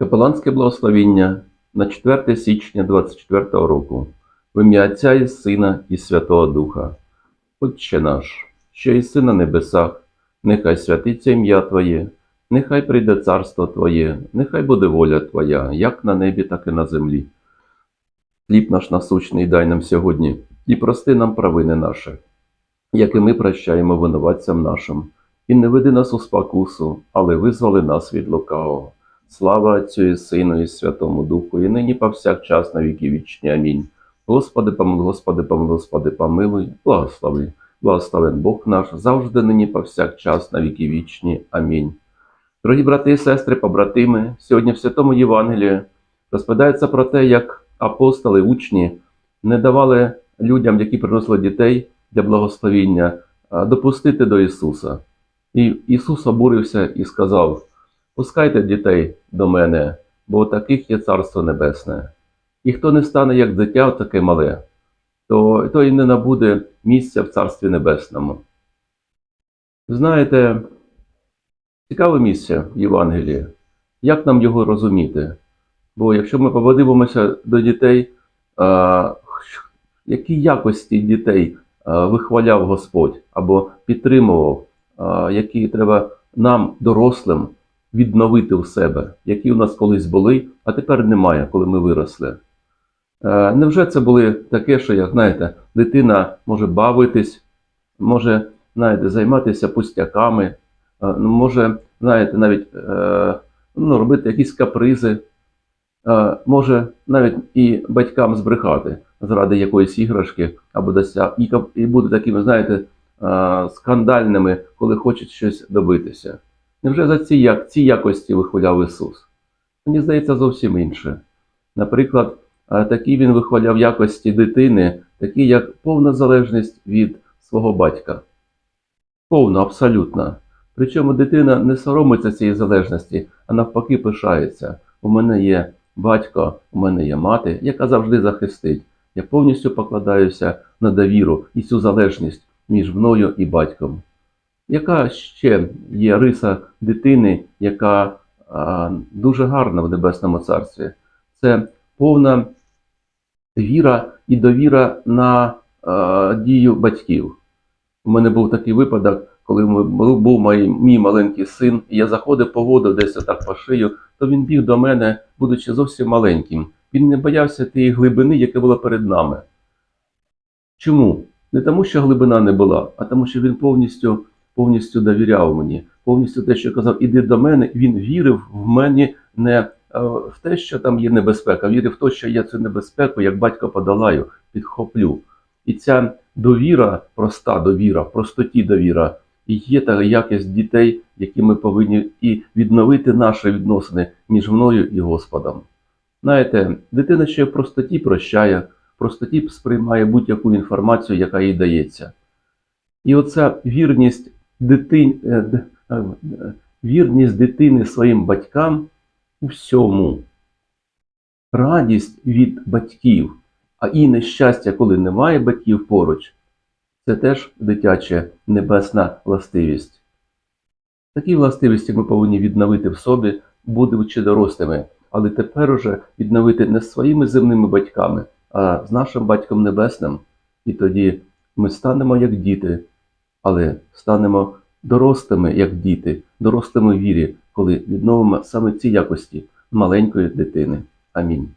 Капеланське благословіння на 4 січня 24 року. В ім'я Отця і Сина і Святого Духа. Отче наш, що єси на небесах, нехай святиться ім'я Твоє, нехай прийде царство Твоє, нехай буде воля Твоя, як на небі, так і на землі. Хліб наш насущний дай нам сьогодні, і прости нам провини наші, як і ми прощаємо винуватцям нашим. І не веди нас у спокусу, але визволи нас від лукавого. Слава Отцю і Сину і Святому Духу, і нині повсякчас на віки вічні. Амінь. Господи, помилуй, Господи, помилуй, Господи, помилуй, благослови. Благословен Бог наш, завжди нині повсякчас на віки вічні. Амінь. Дорогі брати і сестри, побратими, сьогодні в Святому Євангелії розповідається про те, як апостоли, учні не давали людям, які приносили дітей для благословіння, допустити до Ісуса. І Ісус обурився і сказав: Пускайте дітей до мене, бо у таких є Царство Небесне. І хто не стане як дитя таке мале, то той не набуде місця в Царстві Небесному. Знаєте, цікаве місце в Євангелії. Як нам його розуміти? Бо якщо ми подивимося до дітей, а, які якості дітей а, вихваляв Господь або підтримував, а, які треба нам, дорослим, відновити в себе, які у нас колись були, а тепер немає, коли ми виросли. Е, Невже це були таке, що, як знаєте, дитина може бавитись, може, знаєте, займатися пустяками, е, може, знаєте, навіть е, ну, робити якісь капризи, може навіть і батькам збрехати заради якоїсь іграшки, або дося, і, бути такими, знаєте, скандальними, коли хочуть щось добитися. Невже за ці, як, ці якості вихваляв Ісус? Мені здається, зовсім інше. Наприклад, а такі він вихваляв якості дитини, такі як повна залежність від свого батька. Повна, абсолютна. Причому дитина не соромиться цієї залежності, а навпаки пишається. У мене є батько, у мене є мати, яка завжди захистить. Я повністю покладаюся на довіру і цю залежність між мною і батьком. Яка ще є риса дитини, яка а, дуже гарна в Небесному Царстві? Це повна віра і довіра на е, дію батьків. У мене був такий випадок, коли був мій, мій маленький син, і я заходив по воду десь отак по шию, то він біг до мене, будучи зовсім маленьким. Він не боявся тієї глибини, яка була перед нами. Чому? Не тому, що глибина не була, а тому, що він повністю, повністю довіряв мені, повністю те, що казав, іди до мене, він вірив в мене не е, в те, що там є небезпека, вірив в те, що я цю небезпеку, як батько подолаю, підхоплю. І ця довіра, проста довіра, в простоті довіра, і є та якість дітей, які ми повинні і відновити наші відносини між мною і Господом. Знаєте, дитина ще в простоті прощає, в простоті сприймає будь-яку інформацію, яка їй дається. І оця вірність дитин, е, е, вірність дитини своїм батькам у всьому. Радість від батьків, а і нещастя, коли немає батьків поруч, це теж дитяча небесна властивість. Такі властивості ми повинні відновити в собі, будучи дорослими, але тепер уже відновити не з своїми земними батьками, а з нашим батьком небесним. І тоді ми станемо як діти, але станемо дорослими як діти, дорослими вірі, коли відновимо саме ці якості маленької дитини. Амінь.